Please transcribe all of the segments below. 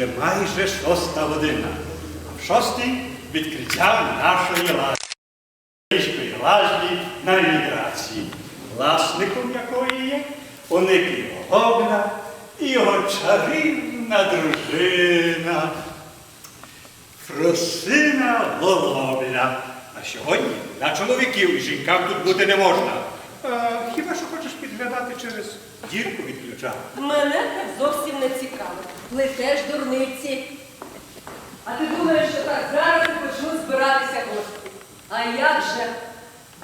вже майже шоста година. А в шостій відкриття нашої лажі. Української на еміграції, власником якої є Оникій Голобна і його чарівна дружина Фросина Голобіна. А сьогодні на чоловіків і жінкам тут бути не можна. А, хіба що хочеш підглядати через дірку відключав. Мене так зовсім не цікаво. Плетеш дурниці. А ти думаєш, що так зараз і почнуть збиратися гості. А як же?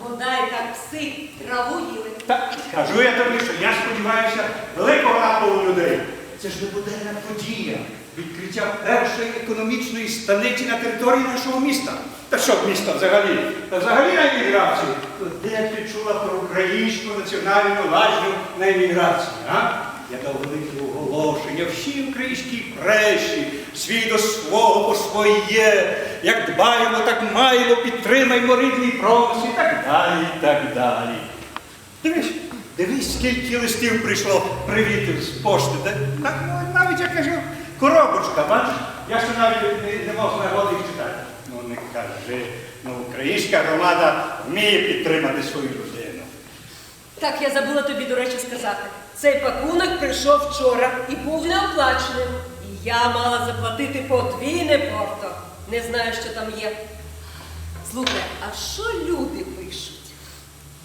Бодай так пси траву їли. Так, кажу я тобі, що я сподіваюся великого напору людей. Це ж буденна подія. Відкриття першої економічної станиці на території нашого міста. Та що міста взагалі? Та взагалі на еміграцію. То Де ти чула про українську національну лажню на еміграції, а? Я дав велике оголошення всій українській пресі, свій до свого по своє, як дбаємо, так маємо, підтримаймо рідний промис і так далі, і так далі. Дивись, дивись, скільки листів прийшло привітів з пошти. Так, ну, навіть я кажу, коробочка, бачиш? Я ще навіть не, не мав нагоди їх читати. Ну не кажи, ну українська громада вміє підтримати свою людину. Так, я забула тобі, до речі, сказати. Цей пакунок прийшов вчора і був неоплаченим. І я мала заплатити подвійне порто. Не знаю, що там є. Слухай, а що люди?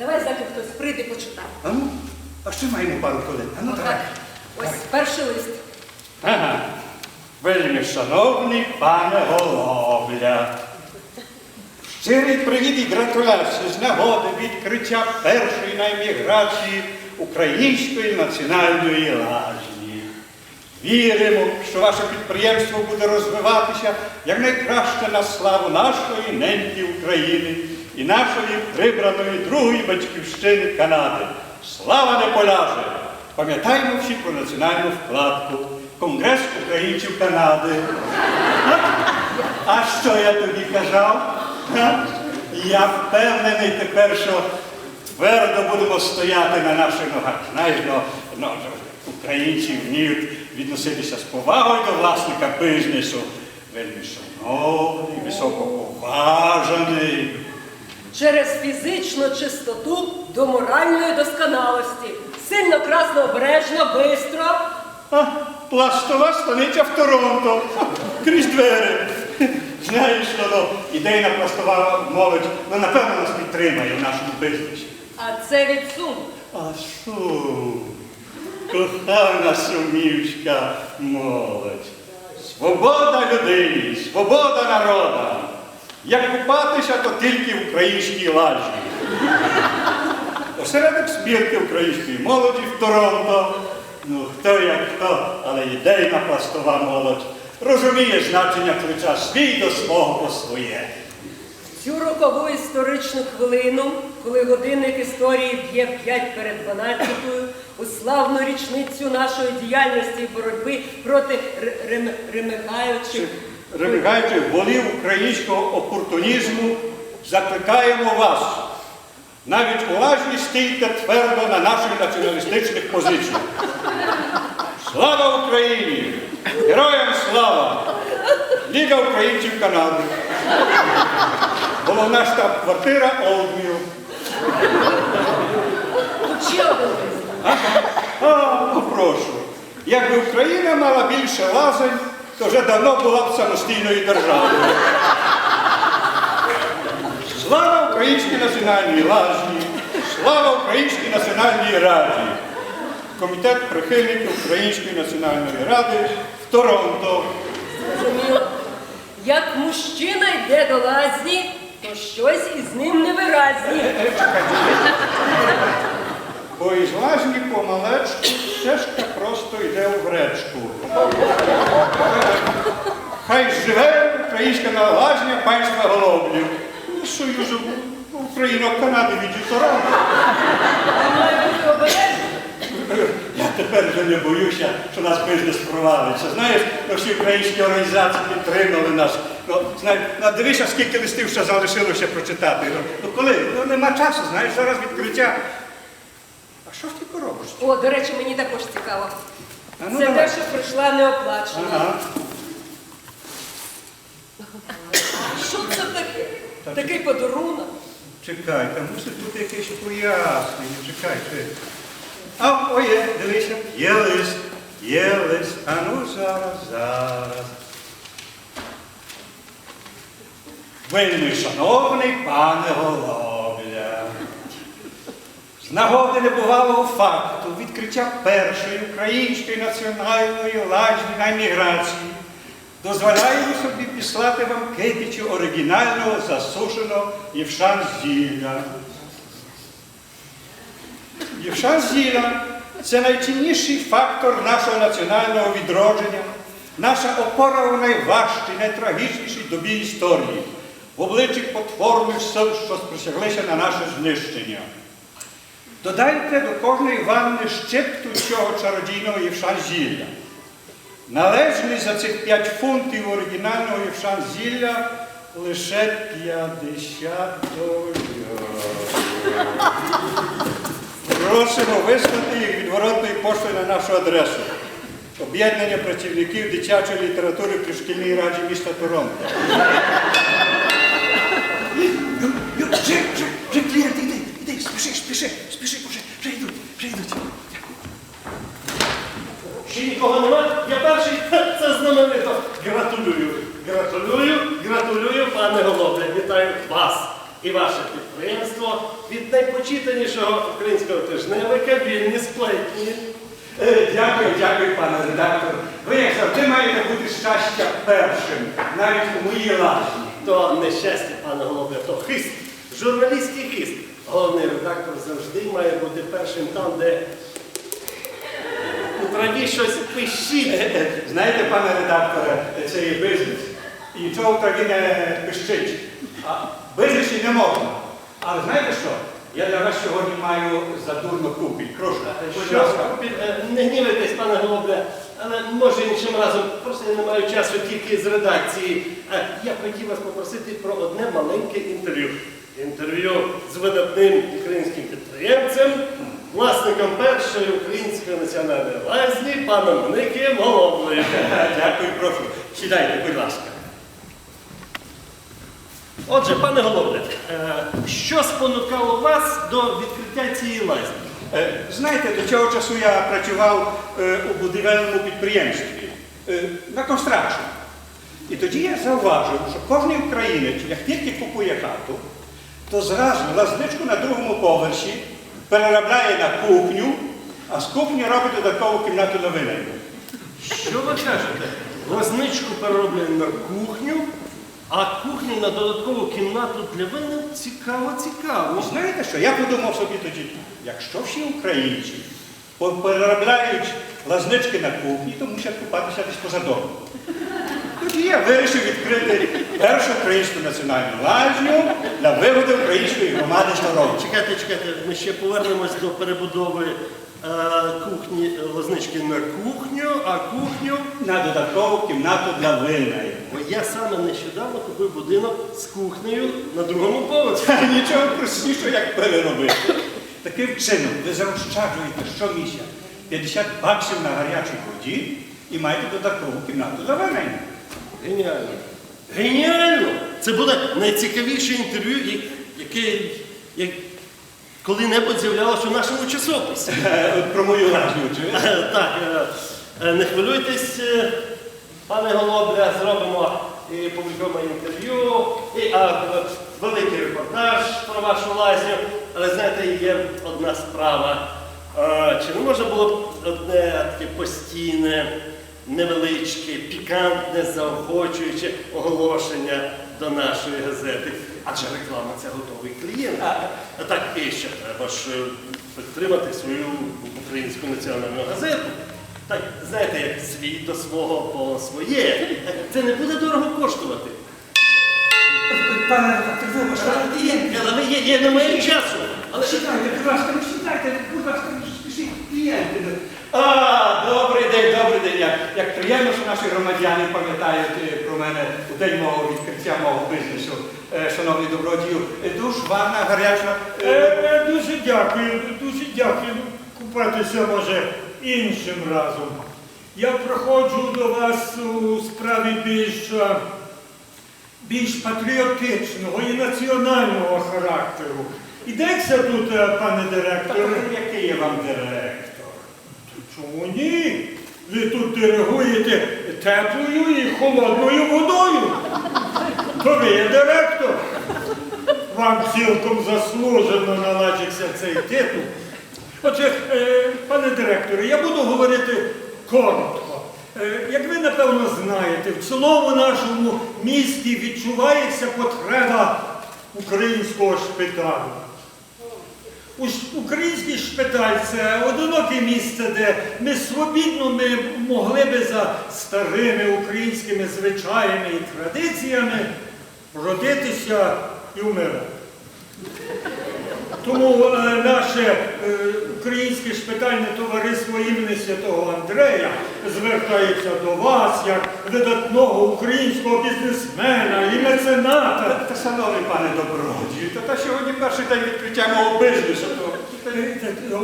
Давай заки хтось прийде почитає. А ну, а ще маємо пару хвилин. А ну давай. Ось перший лист. Ага. Вельми шановний пане Голобля. Щирий привіт і гратуляції з нагоди відкриття першої на еміграції української національної лажні. Віримо, що ваше підприємство буде розвиватися якнайкраще на славу нашої неньки України і нашої прибраної другої батьківщини Канади. Слава не поляже! Пам'ятаємо всі про національну вкладку. Конгрес українців Канади. А що я тобі казав? Я впевнений тепер, що твердо будемо стояти на наших ногах. Знаєш, ну, ну, українці вміють відноситися з повагою до власника бізнесу. Вельми шановний, високоповажаний. Через фізичну чистоту до моральної досконалості. Сильно красно обережно, бистро. А, пластова станиця в Торонто. Крізь двері. Знаєш, ну, ідейна пластова молодь, ну, напевно, нас підтримає в нашому бізнесі. А це від сум. А су, кохана сумівська молодь. Свобода людині, свобода народа. Як купатися, то тільки в українській лажі. Осередок збірки української молоді в Торонто. Ну, хто як хто, але ідейна пластова молодь розуміє значення ключа свій до свого по своє. Цю рокову історичну хвилину, коли годинник історії б'є 5 перед 12 у славну річницю нашої діяльності і боротьби проти ремихаючих. Ремигаючи голів українського опортунізму, закликаємо вас. Навіть у лажні стійте твердо на наших націоналістичних позиціях. Слава Україні! Героям слава! Ліга українців Канади. Головна штаб-квартира ну прошу. Якби Україна мала більше лазень, то вже давно була б самостійною державою. Слава Українській національній лажні! Слава Українській національній раді! Комітет прихильників Української національної ради в Торонто. Зрозуміло. Як мужчина йде до лазні, то щось із ним невиразні. Бо із лажні помалечку стежка просто йде в гречку. Хай живе українська лажня панства голоблів. І Союзу Україна Канади від Торонто. А має. Я тепер вже не боюся, що наш бізнес провалиться. Знаєш, ну, всі українські організації підтримали нас. Ну, знаєш, ну, дивися, скільки листів ще залишилося прочитати. Ну, ну коли? Ну нема часу, знаєш, зараз відкриття. А що ж ти поробиш? О, до речі, мені також цікаво. А ну, Це давай. те, що прийшла неоплачена. Ага. А що це таке? Та Такий подарунок. Чекай, там мусить бути якесь пояснення. Чекай, ти. А, о, є, дивися. Є лист, є лист. А ну зараз, зараз. Вельми шановний пане голова. Нагоди небувалого факту відкриття першої української національної лажної міграції дозволяємо собі післати вам китичу оригінального засушеного Євшан Зілля. Євшан Зіля це найцінніший фактор нашого національного відродження, наша опора у найважчій, найтрагічнішій добі історії, в обличчі потворних сил, що сприсяглися на наше знищення. Додайте до кожної ванни щепку цього чародійного Євшан Зілля. Належний за цих 5 фунтів оригінального Євшан Зілля лише 50 доларів. Просимо вислати їх відворотною поштою на нашу адресу. Об'єднання працівників дитячої літератури при шкільній раді міста Торонто. Вже, вже, вже клієнти, йди, йди, спіши, спіши, спіши, вже, вже йдуть, вже йдуть. Ще нікого нема? Я перший, Ха, це знаменито. Гратулюю, гратулюю, гратулюю, пане Голобле. Вітаю вас і ваше підприємство від найпочитанішого українського тижневика вільні сплетні. Е, Дякую, дякую, пане редактор. Ви, як завжди, маєте бути щастя першим, навіть у моїй лажні. То нещастя, пане Голобле, то хист, журналістський хист. Головний редактор завжди має бути першим там, де траві щось пищить. Е, Знаєте, пане редакторе, це є бізнес. І нічого траві не пищить. А бізнесі не можна. Але знаєте що? Я для вас сьогодні маю задурну купіль. Кружка. Будь ласка. е, не гнівайтесь, пане Голубе, але може іншим разом, просто я не маю часу тільки з редакції. Е, Я хотів вас попросити про одне маленьке інтерв'ю. Інтерв'ю з видатним українським підприємцем, власником першої української національної лазні, паном Никієм Голоблею. Дякую, прошу. Сідайте, будь ласка. Отже, пане Голобле, е, що спонукало вас до відкриття цієї лазні? Е, Знаєте, до цього часу я працював е, у будівельному підприємстві на констракшн. І тоді я зауважив, що кожен українець, як тільки купує хату, то зразу лазничку на другому поверсі переробляє на кухню, а з кухні робить додаткову кімнату на винайм. Що ви кажете? Лазничку перероблюємо на кухню, а кухню на додаткову кімнату для вина цікаво, цікаво. Знаєте що? Я подумав собі тоді, якщо всі українці переробляють лазнички на кухні, то мусять купатися десь поза домом. Я вирішив відкрити першу українську національну лазню для виводу української громади Торонто. Чекайте, чекайте, ми ще повернемось до перебудови е, кухні лазнички на кухню, а кухню. На додаткову кімнату для винайmu. Бо я саме нещодавно купив будинок з кухнею на другому поверсі. Нічого простішого, як переробити. Таким чином, ви заощаджуєте щомісяця 50 баксів на гарячій воді і маєте додаткову кімнату для винайmu. Геніально. Геніально! Це буде найцікавіше інтерв'ю, яке як коли-небудь з'являлося у нашому часописі. Е, Про мою. Е, Так, е, е, не хвилюйтесь, пане Голобля, зробимо і публікуємо інтерв'ю, і а, великий репортаж про вашу лазню. Але знаєте, є одна справа. Чи не можна було б одне таке постійне, невеличке, пікантне, заохочуюче оголошення до нашої газети? Адже реклама це готовий клієнт. А так і ще треба ж е, підтримати свою українську національну газету. Так, знаєте, як свій до свого по своє. Це не буде дорого коштувати. Пане але є. Але ви- я, я не часу. Але Сідайте, будь ласка, сідайте, будь ласка, спішіть, клієнти. А, добрий день, добрий день. Як, як приємно, що наші громадяни пам'ятають е, про мене у день мого відкриття мого бізнесу. Е, Шановний добродію, Е, душ, ванна, гаряча. Е, е, Дуже дякую, дуже дякую. Купатися може іншим разом. Я проходжу до вас у справі більш, більш патріотичного і національного характеру. Ідеться тут, пане директор. Який я вам директор? Чому ні? Ви тут диригуєте теплою і холодною водою. То ви є директор. Вам цілком заслужено наладився цей титул. Отже, е, пане директоре, я буду говорити коротко. Е, Як ви напевно знаєте, в цілому нашому місті відчувається потреба українського шпиталю. Український шпиталь це одиноке місце, де ми свобідно ми могли би за старими українськими звичаями і традиціями родитися і вмирати. Тому е, наше е, українське шпитальне товариство імені Святого Андрея звертається до вас як видатного українського бізнесмена і мецената. Та, шановний пане добродію, та, та сьогодні перший день відкриття мого бізнесу. То,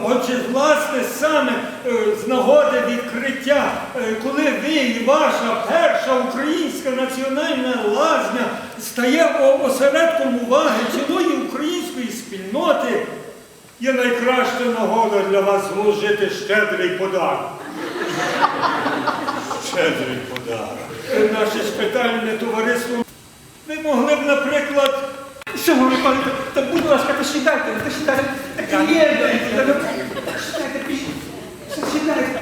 Отже, власне, саме е, з нагоди відкриття, е, коли ви і ваша перша українська національна лазня стає осередком уваги цілої української спільноти, є найкраща нагода для вас зложити щедрий подарок. щедрий подарок. Е, Наше шпитальне товариство. Ви могли б, наприклад, Шановний пане, та, та будь ласка, та сідайте, та сідайте. Та клієнти, та, та, та сідайте, сідайте.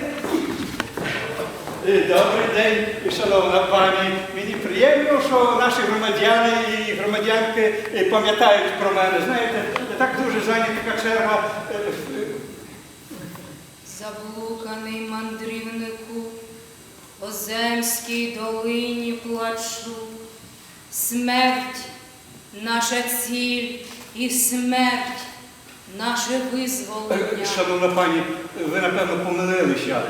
Е, Добрий день, шановна пані. Мені приємно, що наші громадяни і громадянки е, пам'ятають про мене. Знаєте, так дуже зайнята така черга. е, е, Заблуканий мандрівнику, по земській долині плачу. Смерть наша ціль і смерть наше Е, визволення. Шановна пані, ви напевно помилилися.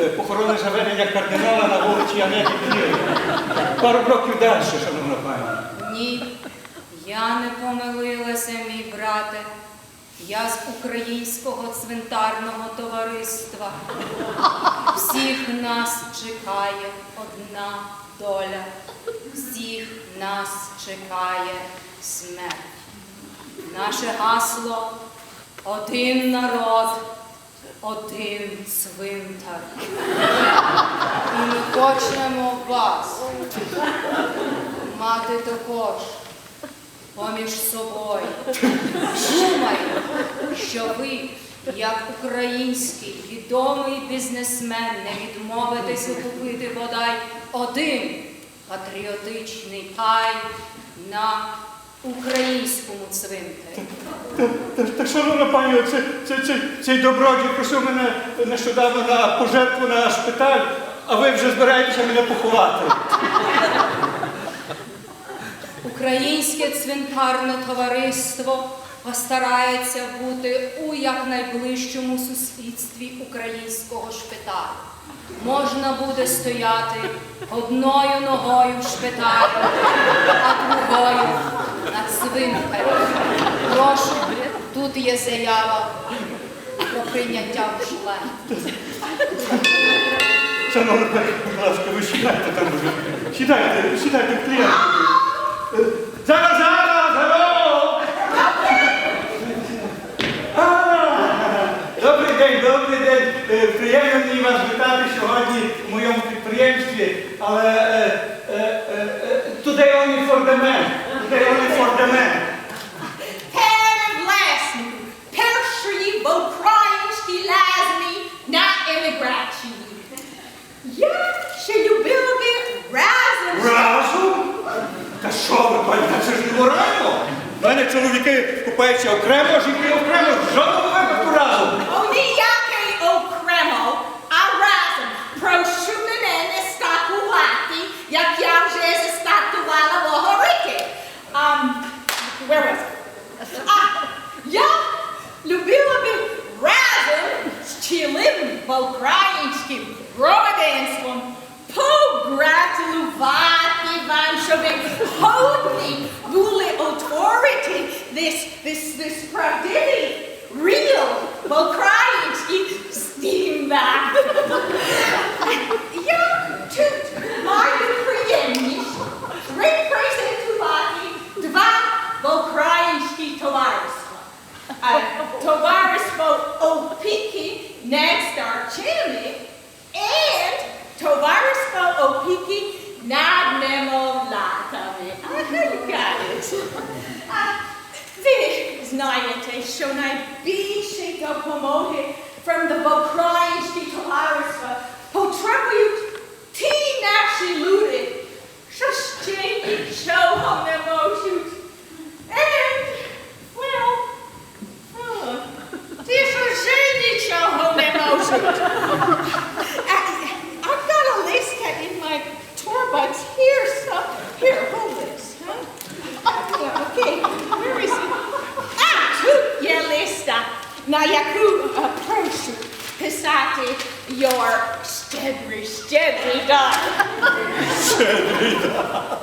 Е, Похоронне заведення кардинала на вулиці Анети Білої. Пару років далі, шановна пані. Ні, я не помилилася, мій брате. Я з українського цвинтарного товариства. Всіх нас чекає одна доля. Всіх нас чекає смерть. Наше гасло один народ, один цвинтар. І ми хочемо вас мати також поміж собою. Думаю, що ви, як український відомий бізнесмен, не відмовитеся купити бодай один патріотичний пай на українському цвинтарі. Та, та, шановна пані, це, це, це, цей добродій просив мене нещодавно на пожертву на шпиталь, а ви вже збираєтеся мене поховати. Українське цвинтарне товариство постарається бути у якнайближчому сусідстві українського шпиталю. Можна буде стояти одною ногою в шпиталі, а другою на цвинтарі. Прошу, тут є заява про прийняття в член. Шановна будь ласка, ви сідайте там уже. Сідайте, сідайте в клієнт. Е, Зараз, зараз, зараз! А, Добрий день, добрий день. Е, Приємно мені вас вітати сьогодні в моєму підприємстві, але е, е, е, е, today only for the men. Today only for the men. Перевласник, першої в українській лазні на еміграції. Я ще любила би разом. Разом? Ви, пані, це ж неморально. У мене чоловіки купаються окремо, жінки окремо. жодного випадку разом. But here's some. Here, hold this. Huh? Yeah, okay. Where is it? Ah, tu Yelista. na jaku uh, prošu pisati your stebri, stebri dar. Stebri dar.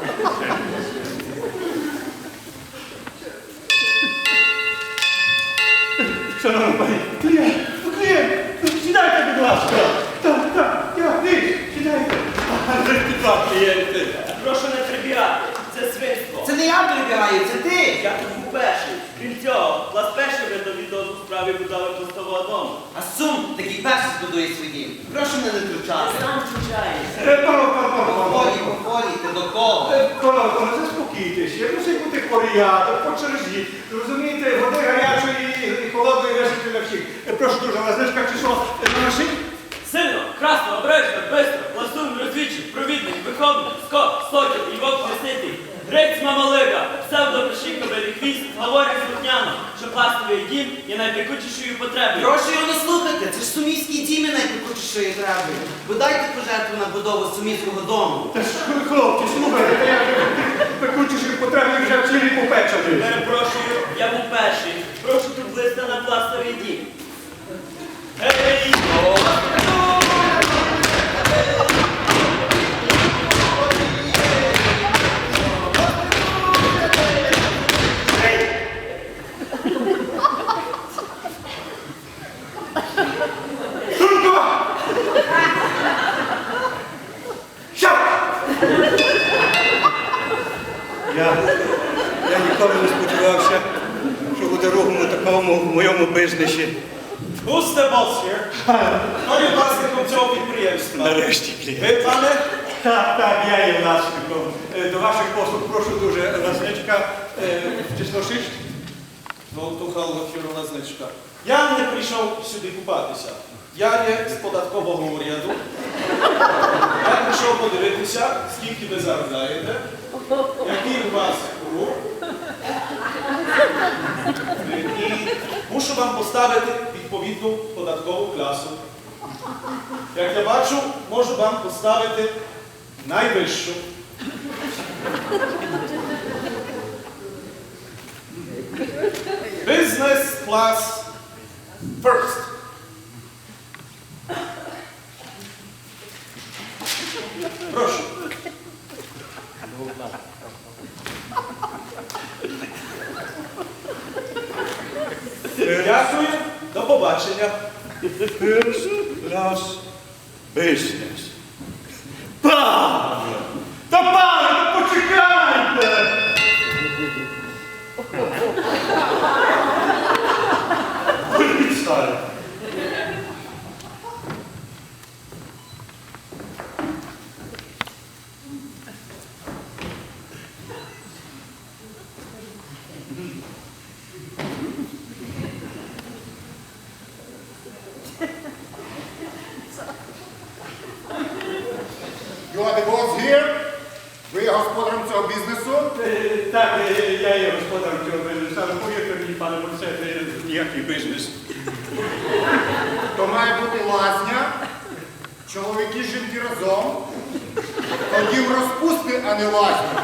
Szanowna Pani, to ja. Прошу не прибігати, це свинство. Це не я прибігаю, це ти. Я тут був перший. Крім цього, вас перший видав відео у справі будови пустового дому. А сум такий перший збудує свій. Прошу мене не втручати. Сам чужаєшся. Е, Поволі, поволі, ти до кого? Е, Панове, панове, заспокійтеся. Мусить бути порядок, по черзі. Розумієте, води гарячої і холодної вешати для всіх. Е, Прошу дуже, але знижка чи що е, машині? Сильно, красно, обережно, розвідчик, виховник, скот, сокіл і вовк м'яснитий. Грець мамалига, псевдо прошіковий хвіст, говорить слухняно, що пластовий дім є найпекучішою потребою. Прошу його не слухати, це ж суміські діми найпекучішої треба. Ви дайте пожертву на будову суміського дому. Та ж, хлопці, слухайте, я вже тих пекучих потреб вже в цілі попечений. Перепрошую, я був перший. Прошу тут листа на пластовий дім. Гей! Турко! Що? Я, я ніколи не сподівався, що буде рухом у такому в моєму бізнесі. Who's the boss here? Хто є власником цього підприємства? Нарешті, клієнт. Ви, пане? Так, так, я є власником. Е, До ваших послуг прошу дуже ласничка е, число 6. Золотуха Лофірова значка. Я не прийшов сюди купатися. Я є з податкового уряду. Я прийшов подивитися, скільки ви заробляєте, який у вас рух. І мушу вам поставити відповідну податкову класу. Як я бачу, можу вам поставити найвищу. Business class first. Прошу. Дякую, до побачення. Перший раз бізнес. Павло! Та пане, та почекайте! Поліцай! You are the boss here? Ви є господарем цього бізнесу? Е, Так, е, я є господарем цього бізнесу, але повірте мені, пане Борце, це ніякий бізнес. То має бути лазня, чоловіки жінки разом. Тоді в розпусти, а не лазня.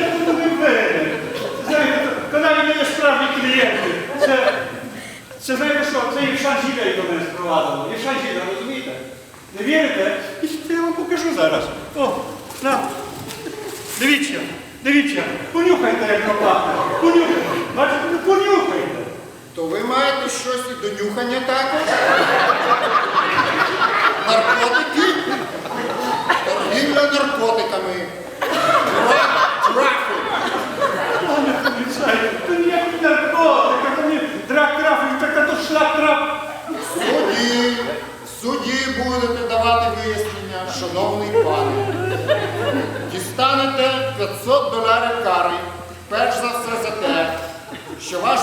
Я тут не впевнений. Знаєте, то навіть не справді клієнти. Це, це знаєте що, це і шанжіля до мене спровадило. І шанжіля, розумієте? Не вірите? Я вам покажу зараз. О, на. Дивіться, дивіться, понюхайте, як воно пахне. Понюхайте. Бачите, ну понюхайте. То ви маєте щось і до нюхання також? Наркотики? Торгівля наркотиками. Трафік. Пане поліцай, то ніякий наркотик, то ні драк трафік, так то шлак траф. В суді, в суді будете давати вияснення, шановний пане. Дістанете 500 доларів кари, перш за все за те, що ваш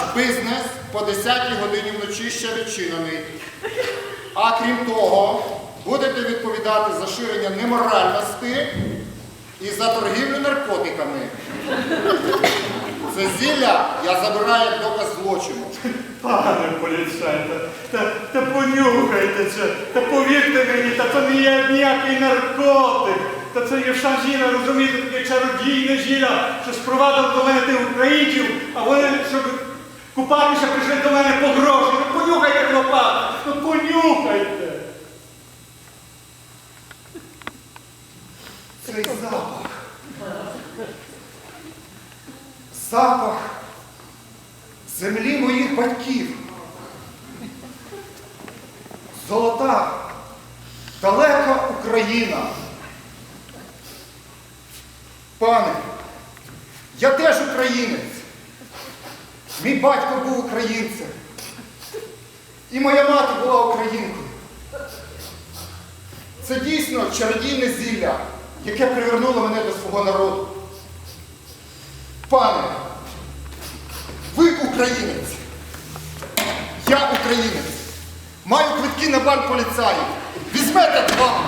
по 10 годині вночі ще відчинений. А крім того, будете відповідати за ширення неморальності і за торгівлю наркотиками. Це зілля я забираю доказ злочину. Пане поліцай, та, та, понюхайте це, та повірте мені, та це не є ніякий наркотик. Та це є шанжіна, розумієте, таке чародійне жіля, що спровадив до мене тих українців, а вони, щоб купатися, прийшли до мене по гроші. Ну понюхайте хлопа, ну понюхайте. Цей запах. Запах землі моїх батьків. Золота, далека Україна. Пане, я теж українець. Мій батько був українцем. І моя мати була українкою. Це дійсно чародійне зілля, яке привернуло мене до свого народу. Пане, ви українець. Я українець. Маю квитки на бал поліцаїв. Візьмете два.